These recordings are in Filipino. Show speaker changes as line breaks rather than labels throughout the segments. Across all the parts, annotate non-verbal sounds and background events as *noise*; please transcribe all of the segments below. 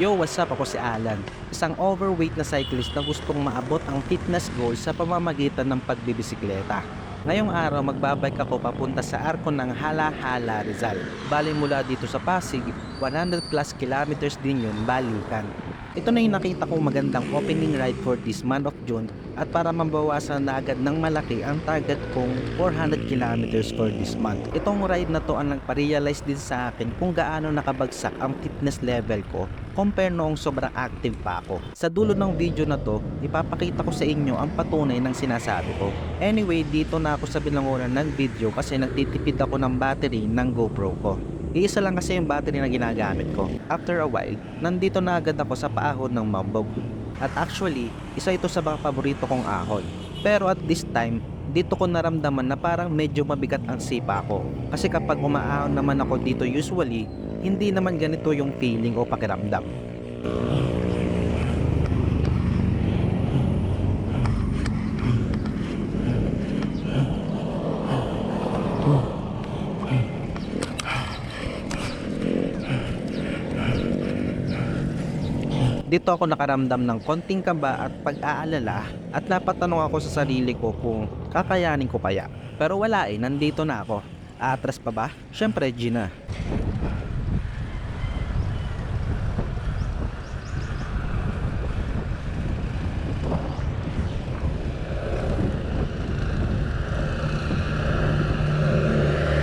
Yo, what's up? Ako si Alan. Isang overweight na cyclist na gustong maabot ang fitness goal sa pamamagitan ng pagbibisikleta. Ngayong araw, magbabike ako papunta sa arko ng Hala-Hala, Rizal. Bali mula dito sa Pasig, 100 plus kilometers din yun, balikan. Ito na yung nakita kong magandang opening ride for this month of June at para mabawasan na agad ng malaki ang target kong 400 kilometers for this month. Itong ride na to ang nagpa-realize din sa akin kung gaano nakabagsak ang fitness level ko compare noong sobrang active pa ako. Sa dulo ng video na to, ipapakita ko sa inyo ang patunay ng sinasabi ko. Anyway, dito na ako sa bilanguran ng video kasi nagtitipid ako ng battery ng GoPro ko. Iisa lang kasi yung battery na ginagamit ko. After a while, nandito na agad ako sa paahon ng mambog. At actually, isa ito sa mga paborito kong ahon. Pero at this time, dito ko naramdaman na parang medyo mabigat ang sipa ko. Kasi kapag umaahon naman ako dito usually, hindi naman ganito yung feeling o pakiramdam. Dito ako nakaramdam ng konting kaba at pag-aalala at napatanong ako sa sarili ko kung kakayanin ko kaya. Pero wala eh, nandito na ako. Aatras pa ba? Syempre, G na.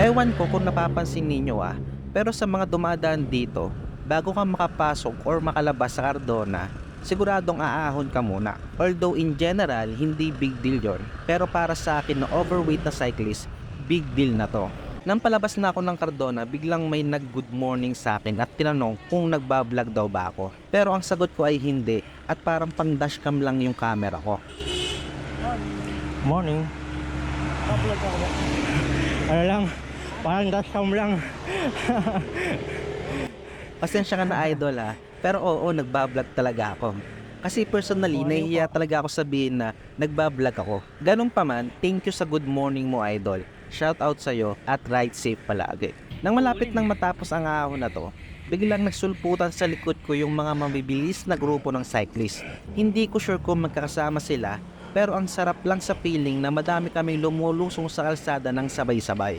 Ewan ko kung napapansin ninyo ah, pero sa mga dumadaan dito, bago ka makapasok or makalabas sa Cardona, siguradong aahon ka muna. Although in general, hindi big deal yon. Pero para sa akin na overweight na cyclist, big deal na to. Nang palabas na ako ng Cardona, biglang may nag good morning sa akin at tinanong kung nagbablog daw ba ako. Pero ang sagot ko ay hindi at parang pang dashcam lang yung camera ko.
Morning. Ano lang, parang dashcam lang. *laughs*
Pasensya ka na idol ha. Pero oo, nagbablog talaga ako. Kasi personally, nahihiya talaga ako sabihin na nagbablog ako. Ganun pa man, thank you sa good morning mo idol. Shout out sa'yo at ride safe palagi. Nang malapit nang matapos ang ahon na to, biglang nagsulputan sa likod ko yung mga mabibilis na grupo ng cyclist. Hindi ko sure kung magkakasama sila, pero ang sarap lang sa feeling na madami kaming lumulusong sa kalsada ng sabay-sabay.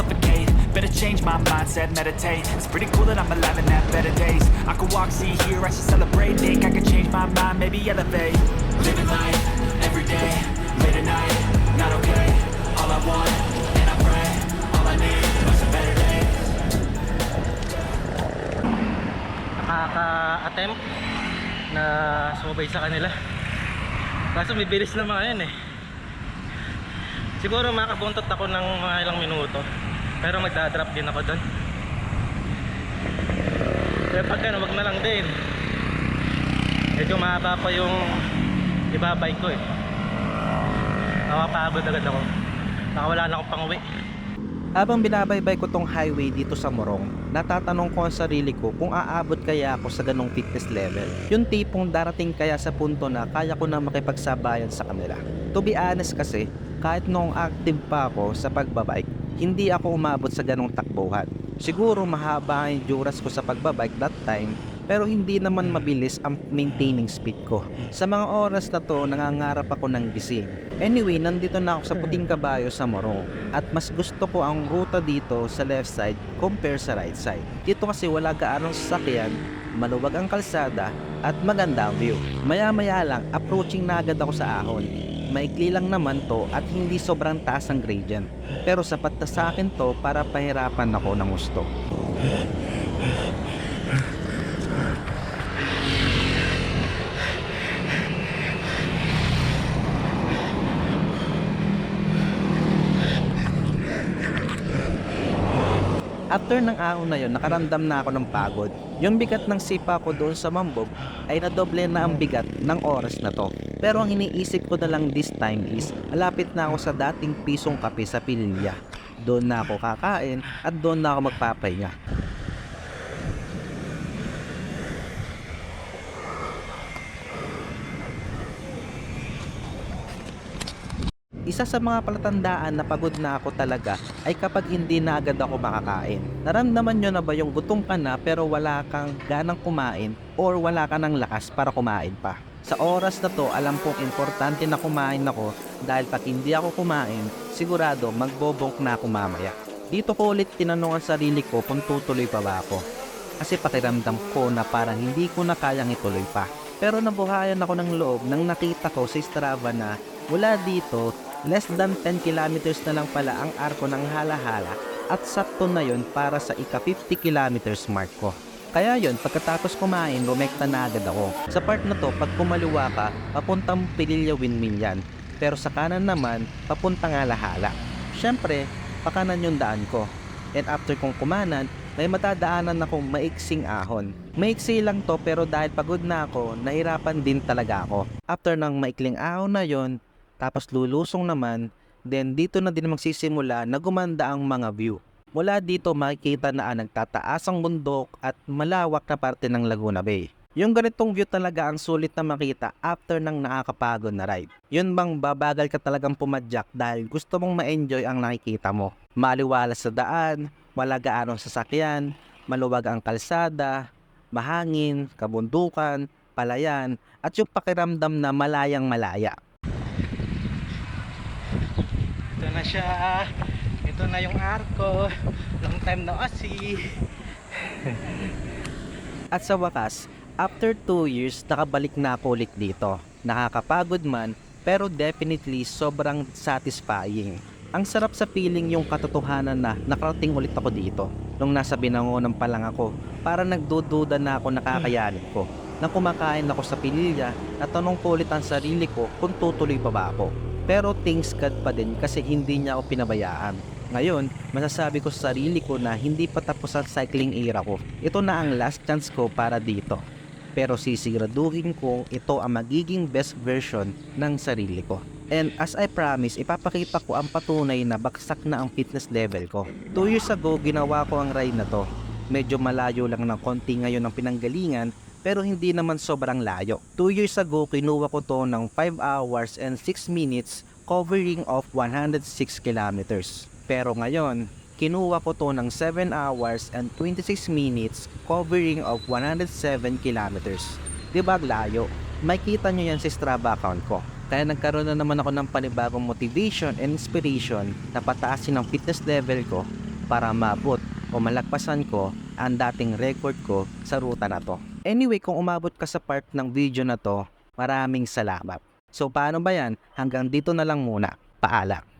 my mindset, meditate. It's pretty cool that I'm alive and have better days. I could walk, see, hear, I should celebrate. Think I could change my mind, maybe elevate. Living life every day, late at night, not okay. All I want, and I pray, all I need are some better days.
Nakaka-attempt na sumabay sa kanila. Kaso may bilis na mga yan eh. Siguro makakabuntot ako ng mga ilang minuto. Pero magdadrop din ako doon. Kaya pag ano, wag na lang din. Medyo mahaba pa yung ibabay ko eh. Nakapagod agad ako. Nakawala na akong panguwi.
Habang binabaybay ko tong highway dito sa Morong, natatanong ko ang sarili ko kung aabot kaya ako sa ganong fitness level. Yung tipong darating kaya sa punto na kaya ko na makipagsabayan sa kanila. To be honest kasi, kahit noong active pa ako sa pagbabike, hindi ako umabot sa ganong takbuhan. Siguro mahaba ang endurance ko sa pagbabike that time, pero hindi naman mabilis ang maintaining speed ko. Sa mga oras na to, nangangarap ako ng gising. Anyway, nandito na ako sa puting kabayo sa Morong at mas gusto ko ang ruta dito sa left side compare sa right side. Dito kasi wala gaanong sasakyan, maluwag ang kalsada at maganda view. Maya-maya lang, approaching na agad ako sa ahon maikli lang naman to at hindi sobrang taas ang gradient. Pero sapat na sa akin to para pahirapan ako ng gusto. After ng araw na yon, nakaramdam na ako ng pagod yung bigat ng sipa ko doon sa mambog ay nadoble na ang bigat ng oras na to. Pero ang iniisip ko na lang this time is, alapit na ako sa dating pisong kape sa Pililya. Doon na ako kakain at doon na ako magpapahinga. Isa sa mga palatandaan na pagod na ako talaga ay kapag hindi na agad ako makakain. Naramdaman nyo na ba yung gutom ka na pero wala kang ganang kumain or wala ka ng lakas para kumain pa? Sa oras na to, alam kong importante na kumain ako dahil pag hindi ako kumain, sigurado magbobonk na ako mamaya. Dito ko ulit tinanong ang sarili ko kung tutuloy pa ba ako. Kasi pakiramdam ko na parang hindi ko na kayang ituloy pa. Pero nabuhayan ako ng loob nang nakita ko sa Strava na mula dito, less than 10 kilometers na lang pala ang arko ng halahala at sakto na yon para sa ika 50 kilometers mark ko. Kaya yon pagkatapos kumain, rumekta na agad ako. Sa part na to, pag kumaliwa ka, papuntang Pililya Windmill yan. Pero sa kanan naman, papuntang halahala. Siyempre, pakanan yung daan ko. And after kong kumanan, may matadaanan akong maiksing ahon. Maiksi lang to pero dahil pagod na ako, nahirapan din talaga ako. After ng maikling ahon na yon, tapos lulusong naman, then dito na din magsisimula na gumanda ang mga view. Mula dito makikita na ang nagtataas ang bundok at malawak na parte ng Laguna Bay. Yung ganitong view talaga ang sulit na makita after ng nakakapagod na ride. Yun bang babagal ka talagang pumadyak dahil gusto mong ma-enjoy ang nakikita mo. Maliwalas sa daan, wala gaanong sasakyan, maluwag ang kalsada, mahangin, kabundukan, palayan, at yung pakiramdam na malayang malaya.
Ito na siya. Ito na yung arko. Long time na *laughs* kasi.
At sa wakas, after 2 years, nakabalik na ako ulit dito. Nakakapagod man, pero definitely sobrang satisfying. Ang sarap sa feeling yung katotohanan na nakarating ulit ako dito. Nung nasa binangonan pa lang ako, para nagdududa na ako nakakayanin ko. Nang kumakain ako sa pililya, natanong ko ulit ang sarili ko kung tutuloy pa ba ako. Pero things God pa din kasi hindi niya ako pinabayaan. Ngayon, masasabi ko sa sarili ko na hindi pa tapos ang cycling era ko. Ito na ang last chance ko para dito. Pero sisiguraduhin ko ito ang magiging best version ng sarili ko. And as I promise, ipapakita ko ang patunay na baksak na ang fitness level ko. 2 years ago, ginawa ko ang ride na to. Medyo malayo lang ng konti ngayon ang pinanggalingan pero hindi naman sobrang layo. 2 years ago, kinuha ko to ng 5 hours and 6 minutes covering of 106 kilometers. Pero ngayon, kinuha ko to ng 7 hours and 26 minutes covering of 107 kilometers. Diba layo? Makita nyo yan sa Strava account ko. Kaya nagkaroon na naman ako ng panibagong motivation and inspiration na pataasin ang fitness level ko para maabot o malagpasan ko ang dating record ko sa ruta na to. Anyway, kung umabot ka sa part ng video na to, maraming salamat. So paano ba yan? Hanggang dito na lang muna. Paalam.